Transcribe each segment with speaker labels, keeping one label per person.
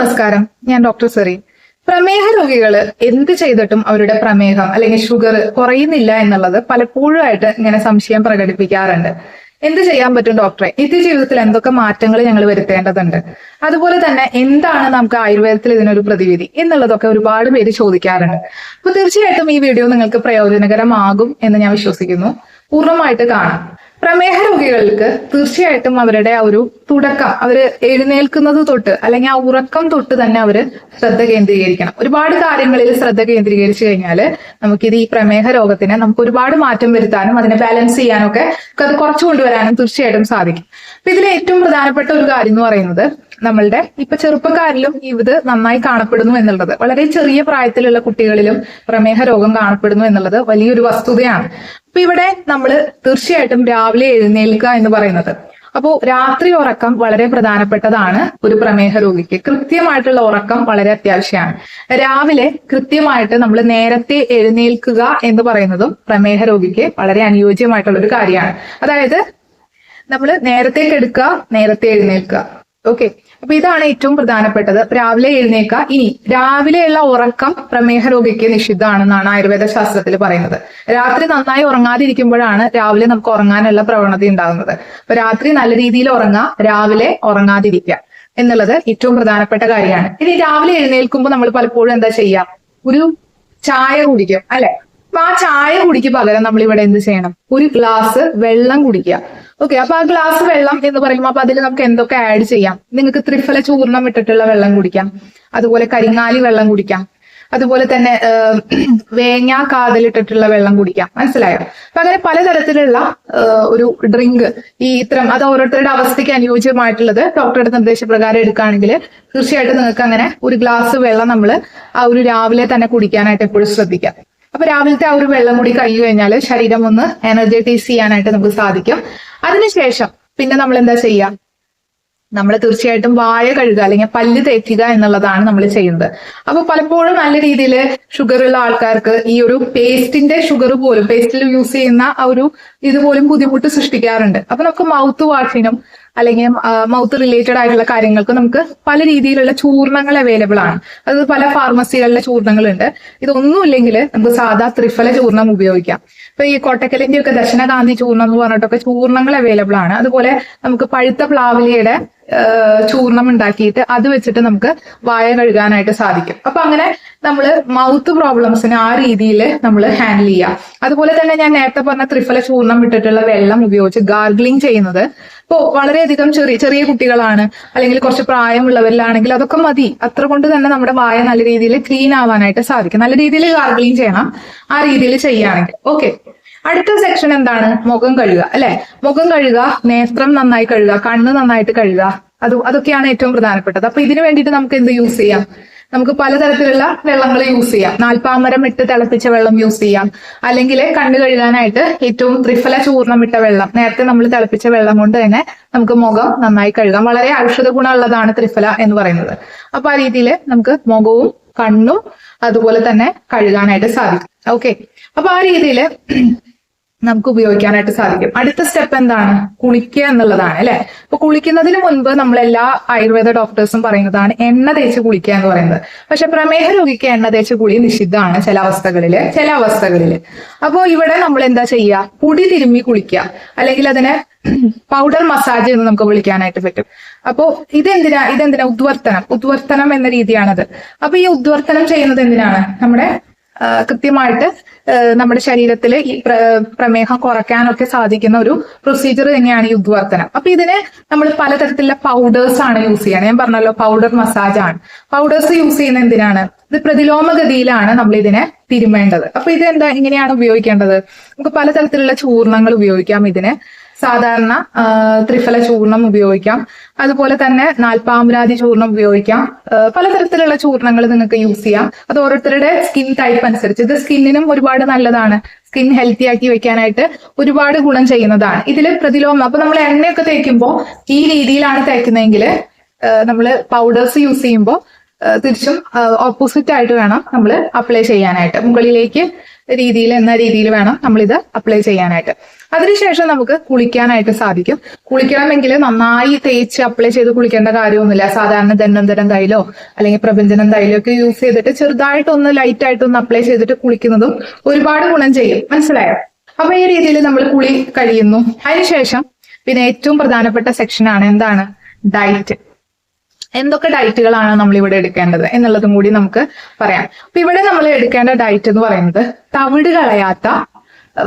Speaker 1: നമസ്കാരം. ഞാൻ doctor serine. പ്രമേഹ രോഗികൾ എന്ത് ചെയ്തിട്ടും അവരുടെ പ്രമേഹം അല്ലെങ്കിൽ ഷുഗർ കുറയുന്നില്ല എന്നുള്ളത് പലപ്പോഴും ആയിട്ട് ഇങ്ങനെ സംശയം പ്രകടിപ്പിക്കാറുണ്ട്. എന്ത് ചെയ്യാൻ പറ്റും ഡോക്ടറെ? നിത്യജീവിതത്തിൽ എന്തൊക്കെ മാറ്റങ്ങൾ ഞങ്ങൾ വരുത്തേണ്ടതുണ്ട്? അതുപോലെ തന്നെ എന്താണ് നമുക്ക് ആയുർവേദത്തിൽ ഇതിനൊരു പ്രതിവിധി എന്നുള്ളതൊക്കെ ഒരുപാട് പേര് ചോദിക്കാറുണ്ട്. അപ്പൊ തീർച്ചയായിട്ടും ഈ വീഡിയോ നിങ്ങൾക്ക് പ്രയോജനകരമാകും എന്ന് ഞാൻ വിശ്വസിക്കുന്നു. പൂർണമായിട്ട് കാണാം. പ്രമേഹ രോഗികൾക്ക് തീർച്ചയായിട്ടും അവരുടെ ആ ഒരു തുടക്കം അവർ എഴുന്നേൽക്കുന്നത് തൊട്ട് അല്ലെങ്കിൽ ആ ഉറക്കം തൊട്ട് തന്നെ അവർ ശ്രദ്ധ കേന്ദ്രീകരിക്കണം. ഒരുപാട് കാര്യങ്ങളിൽ ശ്രദ്ധ കേന്ദ്രീകരിച്ചു കഴിഞ്ഞാൽ നമുക്കിത് ഈ പ്രമേഹ രോഗത്തിന് നമുക്ക് ഒരുപാട് മാറ്റം വരുത്താനും അതിനെ ബാലൻസ് ചെയ്യാനും ഒക്കെ അത് കുറച്ചു കൊണ്ടുവരാനും തീർച്ചയായിട്ടും സാധിക്കും. അപ്പൊ ഇതിൽ ഏറ്റവും പ്രധാനപ്പെട്ട ഒരു കാര്യം എന്ന് പറയുന്നത് നമ്മളുടെ ഇപ്പൊ ചെറുപ്പക്കാരിലും ഇത് നന്നായി കാണപ്പെടുന്നു എന്നുള്ളത്. വളരെ ചെറിയ പ്രായത്തിലുള്ള കുട്ടികളിലും പ്രമേഹ രോഗം കാണപ്പെടുന്നു എന്നുള്ളത് വലിയൊരു വസ്തുതയാണ്. അപ്പൊ ഇവിടെ നമ്മൾ തീർച്ചയായിട്ടും രാവിലെ എഴുന്നേൽക്കുക എന്ന് പറയുന്നത്. അപ്പോൾ രാത്രി ഉറക്കം വളരെ പ്രധാനപ്പെട്ടതാണ് ഒരു പ്രമേഹ രോഗിക്ക്. കൃത്യമായിട്ടുള്ള ഉറക്കം വളരെ അത്യാവശ്യമാണ്. രാവിലെ കൃത്യമായിട്ട് നമ്മൾ നേരത്തെ എഴുന്നേൽക്കുക എന്ന് പറയുന്നതും പ്രമേഹ രോഗിക്ക് വളരെ അനുയോജ്യമായിട്ടുള്ള ഒരു കാര്യമാണ്. അതായത് നമ്മൾ നേരത്തെ എടുക്കുക നേരത്തെ എഴുന്നേൽക്കുക. ഓക്കെ അപ്പൊ ഇതാണ് ഏറ്റവും പ്രധാനപ്പെട്ടത്. രാവിലെ എഴുന്നേക്ക ഇനി രാവിലെയുള്ള ഉറക്കം പ്രമേഹ രോഗിക്ക് നിഷിദ്ധമാണെന്നാണ് ആയുർവേദ ശാസ്ത്രത്തിൽ പറയുന്നത്. രാത്രി നന്നായി ഉറങ്ങാതിരിക്കുമ്പോഴാണ് രാവിലെ നമുക്ക് ഉറങ്ങാനുള്ള പ്രവണത ഉണ്ടാകുന്നത്. അപ്പൊ രാത്രി നല്ല രീതിയിൽ ഉറങ്ങുക രാവിലെ ഉറങ്ങാതിരിക്കുക എന്നുള്ളത് ഏറ്റവും പ്രധാനപ്പെട്ട കാര്യമാണ്. ഇനി രാവിലെ എഴുന്നേൽക്കുമ്പോൾ നമ്മൾ പലപ്പോഴും എന്താ ചെയ്യാം? ഒരു ചായ കുടിക്കും അല്ലെ? അപ്പൊ ആ ചായ കുടിക്ക് പകരം നമ്മൾ ഇവിടെ എന്ത് ചെയ്യണം? ഒരു ഗ്ലാസ് വെള്ളം കുടിക്കുക. ഓക്കെ അപ്പൊ ആ ഗ്ലാസ് വെള്ളം എന്ന് പറയുമ്പോൾ അപ്പൊ അതിൽ നമുക്ക് എന്തൊക്കെ ആഡ് ചെയ്യാം? നിങ്ങൾക്ക് ത്രിഫല ചൂർണം ഇട്ടിട്ടുള്ള വെള്ളം കുടിക്കാം. അതുപോലെ കരിങ്ങാലി വെള്ളം കുടിക്കാം. അതുപോലെ തന്നെ വേങ്ങ കാതലിട്ടിട്ടുള്ള വെള്ളം കുടിക്കാം. മനസ്സിലായോ? അപ്പൊ അങ്ങനെ പലതരത്തിലുള്ള ഒരു ഡ്രിങ്ക് ഈ ഇത്തരം അത് ഓരോരുത്തരുടെ അവസ്ഥയ്ക്ക് അനുയോജ്യമായിട്ടുള്ളത് ഡോക്ടറുടെ നിർദ്ദേശപ്രകാരം എടുക്കുകയാണെങ്കിൽ തീർച്ചയായിട്ടും നിങ്ങൾക്ക് അങ്ങനെ ഒരു ഗ്ലാസ് വെള്ളം നമ്മൾ ആ ഒരു രാവിലെ തന്നെ കുടിക്കാനായിട്ട് എപ്പോഴും ശ്രദ്ധിക്കാം. അപ്പൊ രാവിലത്തെ ആ ഒരു വെള്ളം കൂടി കഴിഞ്ഞു കഴിഞ്ഞാൽ ശരീരം ഒന്ന് എനർജറ്റൈസ് ചെയ്യാനായിട്ട് നമുക്ക് സാധിക്കും. അതിനുശേഷം പിന്നെ നമ്മൾ എന്താ ചെയ്യുക നമ്മൾ തീർച്ചയായിട്ടും വായ കഴുകുക അല്ലെങ്കിൽ പല്ല് തേക്കുക എന്നുള്ളതാണ് നമ്മൾ ചെയ്യുന്നത്. അപ്പൊ പലപ്പോഴും നല്ല രീതിയിൽ ഷുഗർ ഉള്ള ആൾക്കാർക്ക് ഈ ഒരു പേസ്റ്റിന്റെ ഷുഗർ പോലും പേസ്റ്റിൽ യൂസ് ചെയ്യുന്ന ആ ഒരു ഇതുപോലും ബുദ്ധിമുട്ട് സൃഷ്ടിക്കാറുണ്ട്. അപ്പൊ നമുക്ക് മൗത്ത് വാഷിനും അല്ലെങ്കിൽ മൗത്ത് റിലേറ്റഡ് ആയിട്ടുള്ള കാര്യങ്ങൾക്ക് നമുക്ക് പല രീതിയിലുള്ള ചൂർണങ്ങൾ അവൈലബിൾ ആണ്. അത് പല ഫാർമസികളിലെ ചൂർണങ്ങളുണ്ട്. ഇതൊന്നുമില്ലെങ്കിൽ നമുക്ക് സാധാ ത്രിഫല ചൂർണം ഉപയോഗിക്കാം. ഇപ്പൊ ഈ കൊട്ടക്കലിന്റെ ഒക്കെ ദർശനഗാന്ധി ചൂർണം എന്ന് പറഞ്ഞിട്ടൊക്കെ ചൂർണങ്ങൾ അവൈലബിൾ ആണ്. അതുപോലെ നമുക്ക് പഴുത്ത പ്ലാവിലയുടെ ചൂർണം ഉണ്ടാക്കിയിട്ട് അത് വെച്ചിട്ട് നമുക്ക് വായ കഴുകാനായിട്ട് സാധിക്കും. അപ്പൊ അങ്ങനെ നമ്മൾ മൗത്ത് പ്രോബ്ലംസിന് ആ രീതിയിൽ നമ്മൾ ഹാൻഡിൽ ചെയ്യാം. അതുപോലെ തന്നെ ഞാൻ നേരത്തെ പറഞ്ഞ ത്രിഫല ചൂർണം ഇട്ടിട്ടുള്ള വെള്ളം ഉപയോഗിച്ച് ഗാർഗ്ലിംഗ് ചെയ്യുന്നത് ഇപ്പോൾ വളരെയധികം ചെറിയ ചെറിയ കുട്ടികളാണ് അല്ലെങ്കിൽ കുറച്ച് പ്രായമുള്ളവരിലാണെങ്കിൽ അതൊക്കെ മതി. അത്ര കൊണ്ട് തന്നെ നമ്മുടെ വായ നല്ല രീതിയിൽ ക്ലീൻ ആവാനായിട്ട് സാധിക്കും. നല്ല രീതിയിൽ ഗാർഗ്ലിംഗ് ചെയ്യണം. ആ രീതിയിൽ ചെയ്യുകയാണെങ്കിൽ ഓക്കെ അടുത്ത സെക്ഷൻ എന്താണ്? മുഖം കഴുകുക അല്ലെ? മുഖം കഴുകുക നേത്രം നന്നായി കഴുകുക കണ്ണ് നന്നായിട്ട് കഴുകുക. അത് അതൊക്കെയാണ് ഏറ്റവും പ്രധാനപ്പെട്ടത്. അപ്പൊ ഇതിനു വേണ്ടിയിട്ട് നമുക്ക് എന്ത് യൂസ് ചെയ്യാം? നമുക്ക് പലതരത്തിലുള്ള വെള്ളങ്ങൾ യൂസ് ചെയ്യാം. നാൽപ്പാമരം ഇട്ട് തിളപ്പിച്ച വെള്ളം യൂസ് ചെയ്യാം. അല്ലെങ്കിൽ കണ്ണ് കഴുകാനായിട്ട് ഏറ്റവും ത്രിഫല ചൂർണം ഇട്ട വെള്ളം. നേരത്തെ നമ്മൾ തിളപ്പിച്ച വെള്ളം കൊണ്ട് തന്നെ നമുക്ക് മുഖം നന്നായി കഴുകാം. വളരെ ഔഷധ ഗുണമുള്ളതാണ് ത്രിഫല എന്ന് പറയുന്നത്. അപ്പൊ ആ രീതിയിൽ നമുക്ക് മുഖവും കണ്ണും അതുപോലെ തന്നെ കഴുകാനായിട്ട് സാധിക്കും. ഓക്കെ അപ്പൊ ആ രീതിയിൽ നമുക്ക് ഉപയോഗിക്കാനായിട്ട് സാധിക്കും. അടുത്ത സ്റ്റെപ്പ് എന്താണ്? കുളിക്കുക എന്നുള്ളതാണ് അല്ലെ? അപ്പൊ കുളിക്കുന്നതിന് മുൻപ് നമ്മൾ എല്ലാ ആയുർവേദ ഡോക്ടേഴ്സും പറയുന്നതാണ് എണ്ണ തേച്ച് കുളിക്കുക എന്ന് പറയുന്നത്. പക്ഷെ പ്രമേഹ രോഗിക്ക് എണ്ണ തേച്ച് കുളി നിഷിദ്ധമാണ് ചില അവസ്ഥകളിൽ ചില അവസ്ഥകളിൽ. അപ്പോ ഇവിടെ നമ്മൾ എന്താ ചെയ്യുക? പൊടി തിരുമ്മി കുളിക്കുക. അല്ലെങ്കിൽ അതിനെ പൗഡർ മസാജ് എന്ന് നമുക്ക് വിളിക്കാനായിട്ട് പറ്റും. അപ്പോ ഇതെന്തിനാ? ഇതെന്തിനാ? ഉദ്വർത്തനം. ഉദ്വർത്തനം എന്ന രീതിയാണത്. അപ്പൊ ഈ ഉദ്വർത്തനം ചെയ്യുന്നത് എന്തിനാണ്? നമ്മുടെ കൃത്യമായിട്ട് നമ്മുടെ ശരീരത്തിൽ ഈ പ്ര- പ്രമേഹം കുറയ്ക്കാനൊക്കെ സാധിക്കുന്ന ഒരു പ്രൊസീജിയർ തന്നെയാണ് ഈ ഉദ്വർത്തനം. അപ്പൊ ഇതിന് നമ്മൾ പലതരത്തിലുള്ള പൗഡേഴ്സ് ആണ് യൂസ് ചെയ്യുന്നത് ഞാൻ പറഞ്ഞല്ലോ പൗഡർ മസാജ് ആണ്. പൗഡേഴ്സ് യൂസ് ചെയ്യുന്നത് എന്തിനാണ്? ഇത് പ്രതിലോമഗതിയിലാണ് നമ്മൾ ഇതിനെ തിരുമേണ്ടത്. അപ്പൊ ഇത് എന്താ ഇങ്ങനെയാണ് ഉപയോഗിക്കേണ്ടത്? നമുക്ക് പലതരത്തിലുള്ള ചൂർണങ്ങൾ ഉപയോഗിക്കാം ഇതിന്. സാധാരണ ത്രിഫല ചൂർണം ഉപയോഗിക്കാം. അതുപോലെ തന്നെ നാൽപ്പാമരാതി ചൂർണം ഉപയോഗിക്കാം. പലതരത്തിലുള്ള ചൂർണങ്ങൾ നിങ്ങൾക്ക് യൂസ് ചെയ്യാം. അത് ഓരോരുത്തരുടെ സ്കിൻ ടൈപ്പ് അനുസരിച്ച്. ഇത് സ്കിന്നിനും ഒരുപാട് നല്ലതാണ്. സ്കിൻ ഹെൽത്തി ആക്കി വെക്കാനായിട്ട് ഒരുപാട് ഗുണം ചെയ്യുന്നതാണ്. ഇതിൽ പ്രതിലോമം അപ്പൊ നമ്മൾ എണ്ണയൊക്കെ തേക്കുമ്പോൾ ഈ രീതിയിലാണ് തേക്കുന്നതെങ്കിൽ നമ്മൾ പൗഡേഴ്സ് യൂസ് ചെയ്യുമ്പോൾ തിരിച്ചും ഓപ്പോസിറ്റ് ആയിട്ട് വേണം നമ്മൾ അപ്ലൈ ചെയ്യാനായിട്ട്. മുകളിലേക്ക് രീതിയിൽ എന്ന രീതിയിൽ വേണം നമ്മളിത് അപ്ലൈ ചെയ്യാനായിട്ട്. അതിനുശേഷം നമുക്ക് കുളിക്കാനായിട്ട് സാധിക്കും. കുളിക്കണമെങ്കിൽ നന്നായി തേച്ച് അപ്ലൈ ചെയ്ത് കുളിക്കേണ്ട കാര്യമൊന്നുമില്ല. സാധാരണ ദന്നന്തരം തൈലോ അല്ലെങ്കിൽ പ്രപഞ്ചനം തൈലോ ഒക്കെ യൂസ് ചെയ്തിട്ട് ചെറുതായിട്ടൊന്ന് ലൈറ്റ് ആയിട്ടൊന്ന് അപ്ലൈ ചെയ്തിട്ട് കുളിക്കുന്നതും ഒരുപാട് ഗുണം ചെയ്യും. മനസ്സിലായോ? അപ്പൊ ഈ രീതിയിൽ നമ്മൾ കുളി കഴിയുന്നു. അതിനുശേഷം പിന്നെ ഏറ്റവും പ്രധാനപ്പെട്ട സെക്ഷനാണ് എന്താണ്? ഡയറ്റ് എന്തൊക്കെ ഡയറ്റുകളാണ് നമ്മൾ ഇവിടെ എടുക്കേണ്ടത് എന്നുള്ളതും കൂടി നമുക്ക് പറയാം. അപ്പൊ ഇവിടെ നമ്മൾ എടുക്കേണ്ട ഡയറ്റ് എന്ന് പറയുന്നത് തവിട് കളയാത്ത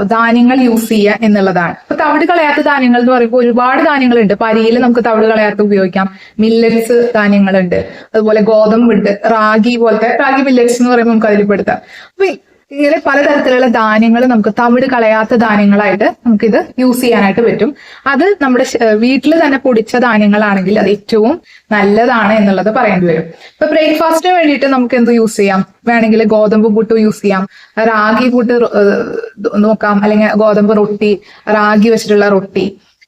Speaker 1: ധാന്യങ്ങൾ യൂസ് ചെയ്യുക എന്നുള്ളതാണ്. അപ്പൊ തവിട് കളയാത്ത ധാന്യങ്ങൾ എന്ന് പറയുമ്പോൾ ഒരുപാട് ധാന്യങ്ങളുണ്ട്. ഇപ്പൊ അരിയിൽ നമുക്ക് തവിട് കളയാത്ത ഉപയോഗിക്കാം. മില്ലറ്റ്സ് ധാന്യങ്ങളുണ്ട്. അതുപോലെ ഗോതമ്പുണ്ട്. റാഗി പോലത്തെ റാഗി മില്ലറ്റ്സ് എന്ന് പറയുമ്പോൾ നമുക്ക് അതിൽ പെടുത്താം. അപ്പൊ ഇങ്ങനെ പലതരത്തിലുള്ള ധാന്യങ്ങൾ നമുക്ക് തവിട് കളയാത്ത ധാന്യങ്ങളായിട്ട് നമുക്കിത് യൂസ് ചെയ്യാനായിട്ട് പറ്റും. അത് നമ്മുടെ വീട്ടിൽ തന്നെ പൊടിച്ച ധാന്യങ്ങളാണെങ്കിൽ അത് ഏറ്റവും നല്ലതാണ് എന്നുള്ളത് പറയേണ്ടി വരും. ഇപ്പൊ ബ്രേക്ക്ഫാസ്റ്റിന് വേണ്ടിയിട്ട് നമുക്ക് എന്ത് യൂസ് ചെയ്യാം? വേണമെങ്കിൽ ഗോതമ്പ് പുട്ട് യൂസ് ചെയ്യാം. റാഗി പുട്ട് നോക്കാം. അല്ലെങ്കിൽ ഗോതമ്പ് റൊട്ടി റാഗി വെച്ചിട്ടുള്ള റൊട്ടി.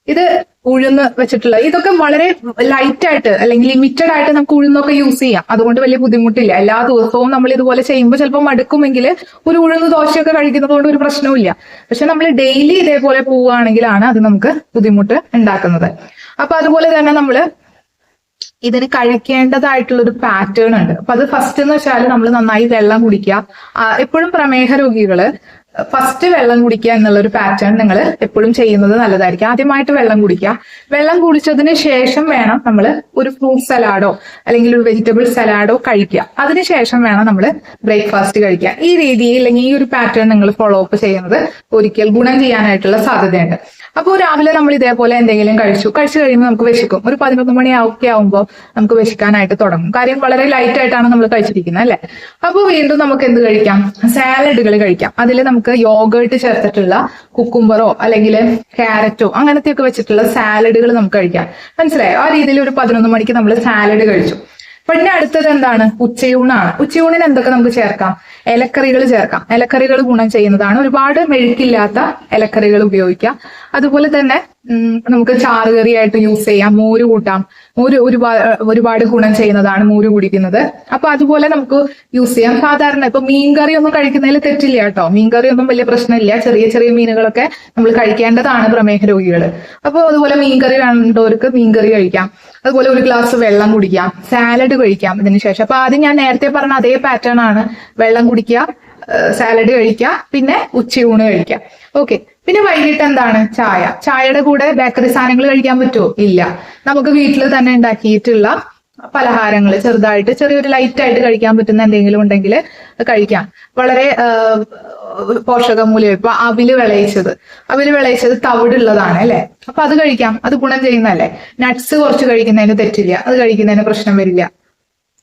Speaker 1: ഇത് ഉഴുന്ന് വെച്ചിട്ടുള്ള ഇതൊക്കെ വളരെ ലൈറ്റ് ആയിട്ട് അല്ലെങ്കിൽ ലിമിറ്റഡ് ആയിട്ട് നമുക്ക് ഉഴുന്നൊക്കെ യൂസ് ചെയ്യാം. അതുകൊണ്ട് വലിയ ബുദ്ധിമുട്ടില്ല. എല്ലാ ദിവസവും നമ്മൾ ഇതുപോലെ ചെയ്യുമ്പോൾ ചിലപ്പോൾ മടുക്കുമെങ്കിൽ ഒരു ഉഴുന്ന് ദോശയൊക്കെ കഴിക്കുന്നത് കൊണ്ട് ഒരു പ്രശ്നവുമില്ല പക്ഷെ നമ്മൾ ഡെയിലി ഇതേപോലെ പോവുകയാണെങ്കിലാണ് അത് നമുക്ക് ബുദ്ധിമുട്ട് ഉണ്ടാക്കുന്നത്. അപ്പൊ അതുപോലെ തന്നെ നമ്മൾ ഇതിന് കഴിക്കേണ്ടതായിട്ടുള്ള ഒരു പാറ്റേൺ ഉണ്ട്. അപ്പൊ അത് ഫസ്റ്റ് എന്ന് വെച്ചാൽ നമ്മൾ നന്നായി വെള്ളം കുടിക്കുക. എപ്പോഴും പ്രമേഹ രോഗികൾ ഫസ്റ്റ് വെള്ളം കുടിക്കുക എന്നുള്ള ഒരു പാറ്റേൺ നിങ്ങൾ എപ്പോഴും ചെയ്യുന്നത് നല്ലതായിരിക്കും. ആദ്യമായിട്ട് വെള്ളം കുടിക്കുക. വെള്ളം കുടിച്ചതിന് ശേഷം വേണം നമ്മൾ ഒരു ഫ്രൂട്ട് സലാഡോ അല്ലെങ്കിൽ ഒരു വെജിറ്റബിൾ സലാഡോ കഴിക്കുക. അതിനുശേഷം വേണം നമ്മൾ ബ്രേക്ക്ഫാസ്റ്റ് കഴിക്കുക. ഈ രീതിയിൽ അല്ലെങ്കിൽ ഈ ഒരു പാറ്റേൺ നിങ്ങൾ ഫോളോ അപ്പ് ചെയ്യുന്നത് ഒരിക്കൽ ഗുണം ചെയ്യാനായിട്ടുള്ള സാധ്യതയുണ്ട്. അപ്പോൾ രാവിലെ നമ്മൾ ഇതേപോലെ എന്തെങ്കിലും കഴിച്ചു. കഴിച്ചു കഴിയുമ്പോൾ നമുക്ക് വിശക്കും. ഒരു പതിനൊന്ന് മണി ഒക്കെ ആവുമ്പോൾ നമുക്ക് വിശക്കാനായിട്ട് തുടങ്ങും. കാര്യം വളരെ ലൈറ്റ് ആയിട്ടാണ് നമ്മൾ കഴിച്ചിരിക്കുന്നത് അല്ലെ? അപ്പോൾ വീണ്ടും നമുക്ക് എന്ത് കഴിക്കാം? സാലഡുകൾ കഴിക്കാം. അതിൽ നമുക്ക് യോഗേർട്ട് ചേർത്തിട്ടുള്ള കുക്കുംബറോ അല്ലെങ്കിൽ ക്യാരറ്റോ അങ്ങനത്തെ ഒക്കെ വെച്ചിട്ടുള്ള സാലഡുകൾ നമുക്ക് കഴിക്കാം. മനസ്സിലായോ? ആ രീതിയിൽ ഒരു പതിനൊന്ന് മണിക്ക് നമ്മൾ സാലഡ് കഴിച്ചു. പിന്നെ അടുത്തത് എന്താണ്? ഉച്ചയൂണാണ്. ഉച്ചയൂണിന് എന്തൊക്കെ നമുക്ക് ചേർക്കാം? ഇലക്കറികൾ ചേർക്കാം. ഇലക്കറികൾ ഗുണം ചെയ്യുന്നതാണ്. ഒരുപാട് മെഴുക്കില്ലാത്ത ഇലക്കറികൾ ഉപയോഗിക്കാം. അതുപോലെ തന്നെ നമുക്ക് ചാറുകറിയായിട്ട് യൂസ് ചെയ്യാം. മോര് കൂട്ടാം. മോര് ഒരുപാട് ഒരുപാട് ഗുണം ചെയ്യുന്നതാണ് മോര് കുടിക്കുന്നത്. അപ്പൊ അതുപോലെ നമുക്ക് യൂസ് ചെയ്യാം. സാധാരണ ഇപ്പൊ മീൻകറി ഒന്നും കഴിക്കുന്നതിൽ തെറ്റില്ല കേട്ടോ. മീൻകറി ഒന്നും വലിയ പ്രശ്നമില്ല. ചെറിയ ചെറിയ മീനുകളൊക്കെ നമ്മൾ കഴിക്കേണ്ടതാണ് പ്രമേഹ രോഗികൾ. അപ്പോൾ അതുപോലെ മീൻകറി വേണ്ടവർക്ക് മീൻകറി കഴിക്കാം. അതുപോലെ ഒരു ഗ്ലാസ് വെള്ളം കുടിക്കാം സാലഡ് കഴിക്കാം ഇതിന് ശേഷം. അപ്പൊ ആദ്യം ഞാൻ നേരത്തെ പറഞ്ഞ അതേ പാറ്റേൺ ആണ് വെള്ളം കുടിക്കുക സാലഡ് കഴിക്കുക പിന്നെ ഉച്ചയൂണ് കഴിക്കുക. ഓക്കെ പിന്നെ വൈകിട്ട് എന്താണ്? ചായ. ചായയുടെ കൂടെ ബേക്കറി സാധനങ്ങൾ കഴിക്കാൻ പറ്റുമോ? ഇല്ല. നമുക്ക് വീട്ടിൽ തന്നെ ഉണ്ടാക്കിയിട്ടുള്ള പലഹാരങ്ങൾ ചെറുതായിട്ട് ചെറിയൊരു ലൈറ്റ് ആയിട്ട് കഴിക്കാൻ പറ്റുന്ന എന്തെങ്കിലും ഉണ്ടെങ്കിൽ കഴിക്കാം. വളരെ പോഷകമൂല്യം. ഇപ്പൊ അവിൽ വിളയിച്ചത്. അവിൽ വിളയിച്ചത് തവിടുള്ളതാണ് അല്ലെ? അപ്പൊ അത് കഴിക്കാം. അത് ഗുണം ചെയ്യുന്നതല്ലേ? നട്ട്സ് കുറച്ച് കഴിക്കുന്നതിന് തെറ്റില്ല. അത് കഴിക്കുന്നതിന് പ്രശ്നം വരില്ല.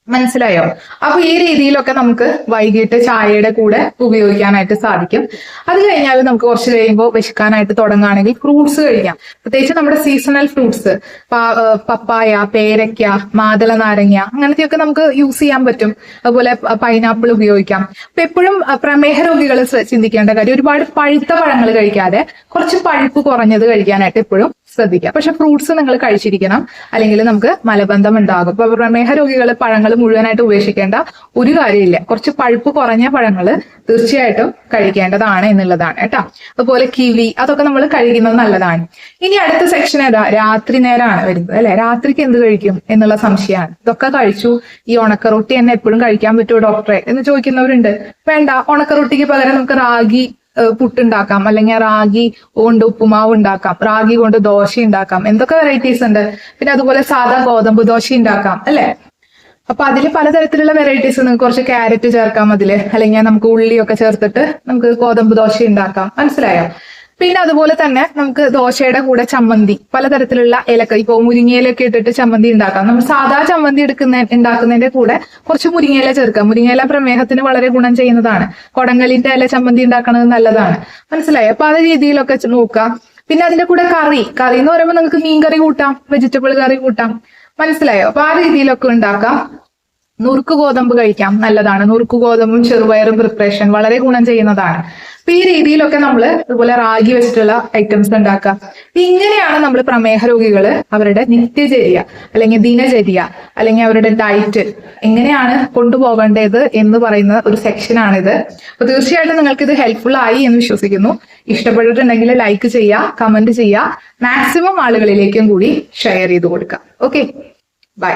Speaker 1: മനസ്സിലായോ? അപ്പൊ ഈ രീതിയിലൊക്കെ നമുക്ക് വൈകിട്ട് ചായയുടെ കൂടെ ഉപയോഗിക്കാനായിട്ട് സാധിക്കും. അത് കഴിഞ്ഞാൽ നമുക്ക് കുറച്ച് കഴിയുമ്പോൾ വിശക്കാനായിട്ട് തുടങ്ങുകയാണെങ്കിൽ ഫ്രൂട്ട്സ് കഴിക്കാം. പ്രത്യേകിച്ച് നമ്മുടെ സീസണൽ ഫ്രൂട്ട്സ് പപ്പായ പേരയ്ക്ക മാതള നാരങ്ങ അങ്ങനത്തെയൊക്കെ നമുക്ക് യൂസ് ചെയ്യാൻ പറ്റും. അതുപോലെ പൈനാപ്പിൾ ഉപയോഗിക്കാം. അപ്പൊ എപ്പോഴും പ്രമേഹ രോഗികൾ ചിന്തിക്കേണ്ട കാര്യം ഒരുപാട് പഴുത്ത പഴങ്ങൾ കഴിക്കാതെ കുറച്ച് പഴുപ്പ് കുറഞ്ഞത് കഴിക്കാനായിട്ട് എപ്പോഴും ശ്രദ്ധിക്കുക പക്ഷെ ഫ്രൂട്ട്സ് നിങ്ങൾ കഴിച്ചിരിക്കണം. അല്ലെങ്കിൽ നമുക്ക് മലബന്ധം ഉണ്ടാകും. അപ്പൊ പ്രമേഹ രോഗികൾ പഴങ്ങൾ മുഴുവനായിട്ട് ഉപേക്ഷിക്കേണ്ട ഒരു കാര്യമില്ല. കുറച്ച് പഴുപ്പ് കുറഞ്ഞ പഴങ്ങൾ തീർച്ചയായിട്ടും കഴിക്കേണ്ടതാണ് എന്നുള്ളതാണ് കേട്ടോ. അതുപോലെ കിവി അതൊക്കെ നമ്മൾ കഴിക്കുന്നത് നല്ലതാണ്. ഇനി അടുത്ത സെക്ഷൻ ഏതാ? രാത്രി നേരമാണ് വരുന്നത് അല്ലെ? രാത്രിക്ക് എന്ത് കഴിക്കും എന്നുള്ള സംശയമാണ്. ഇതൊക്കെ കഴിച്ചു. ഈ ഉണക്കറൊട്ടി തന്നെ എപ്പോഴും കഴിക്കാൻ പറ്റുമോ ഡോക്ടറെ എന്ന് ചോദിക്കുന്നവരുണ്ട്. വേണ്ട. ഉണക്കറൊട്ടിക്ക് പകരം നമുക്ക് റാഗി പുട്ടുണ്ടാക്കാം. അല്ലെങ്കിൽ റാഗി കൊണ്ട് ഉപ്പുമാവ് ഉണ്ടാക്കാം. റാഗി കൊണ്ട് ദോശ ഉണ്ടാക്കാം. എന്തൊക്കെ വെറൈറ്റീസ് ഉണ്ട്? പിന്നെ അതുപോലെ സാധാ ഗോതമ്പ് ദോശ ഉണ്ടാക്കാം അല്ലെ? അപ്പൊ അതിൽ പലതരത്തിലുള്ള വെറൈറ്റീസ് നിങ്ങൾക്ക് കുറച്ച് ക്യാരറ്റ് ചേർക്കാം അതിൽ. അല്ലെങ്കിൽ നമുക്ക് ഉള്ളിയൊക്കെ ചേർത്തിട്ട് നമുക്ക് ഗോതമ്പ് ദോശ ഉണ്ടാക്കാം. മനസ്സിലായോ? പിന്നെ അതുപോലെ തന്നെ നമുക്ക് ദോശയുടെ കൂടെ ചമ്മന്തി പലതരത്തിലുള്ള ഇലക്ക ഇപ്പോൾ മുരിങ്ങയിലൊക്കെ ഇട്ടിട്ട് ചമ്മന്തി ഉണ്ടാക്കാം. നമ്മൾ സാധാ ചമ്മന്തി എടുക്കുന്ന ഉണ്ടാക്കുന്നതിന്റെ കൂടെ കുറച്ച് മുരിങ്ങയില ചേർക്കാം. മുരിങ്ങയില പ്രമേഹത്തിന് വളരെ ഗുണം ചെയ്യുന്നതാണ്. കൊടങ്ങലിന്റെ ഇല ചമ്മന്തി ഉണ്ടാക്കുന്നത് നല്ലതാണ്. മനസ്സിലായി? അപ്പൊ ആ രീതിയിലൊക്കെ നോക്കാം പിന്നെ അതിന്റെ കൂടെ കറി. കറി എന്ന് പറയുമ്പോൾ നമുക്ക് മീൻ കറി കൂട്ടാം വെജിറ്റബിൾ കറി കൂട്ടാം. മനസ്സിലായോ? അപ്പൊ ആ രീതിയിലൊക്കെ ഉണ്ടാക്കാം. നുറുക്ക് ഗോതമ്പ് കഴിക്കാം നല്ലതാണ്. നുറുക്ക് ഗോതമ്പും ചെറുപയറും പ്രിപ്പറേഷൻ വളരെ ഗുണം ചെയ്യുന്നതാണ്. അപ്പൊ ഈ രീതിയിലൊക്കെ നമ്മൾ ഇതുപോലെ റാഗി വെച്ചിട്ടുള്ള ഐറ്റംസ് ഉണ്ടാക്കുക. ഇങ്ങനെയാണ് നമ്മൾ പ്രമേഹ രോഗികൾ അവരുടെ നിത്യചര്യ അല്ലെങ്കിൽ ദിനചര്യ അല്ലെങ്കിൽ അവരുടെ ഡയറ്റ് എങ്ങനെയാണ് കൊണ്ടുപോകേണ്ടത് എന്ന് പറയുന്ന ഒരു സെക്ഷനാണിത് അപ്പൊ തീർച്ചയായിട്ടും നിങ്ങൾക്ക് ഇത് ഹെൽപ്ഫുൾ ആയി എന്ന് വിശ്വസിക്കുന്നു. ഇഷ്ടപ്പെട്ടിട്ടുണ്ടെങ്കിൽ ലൈക്ക് ചെയ്യുക കമന്റ് ചെയ്യുക. മാക്സിമം ആളുകളിലേക്കും കൂടി ഷെയർ ചെയ്ത് കൊടുക്കുക. Okay bye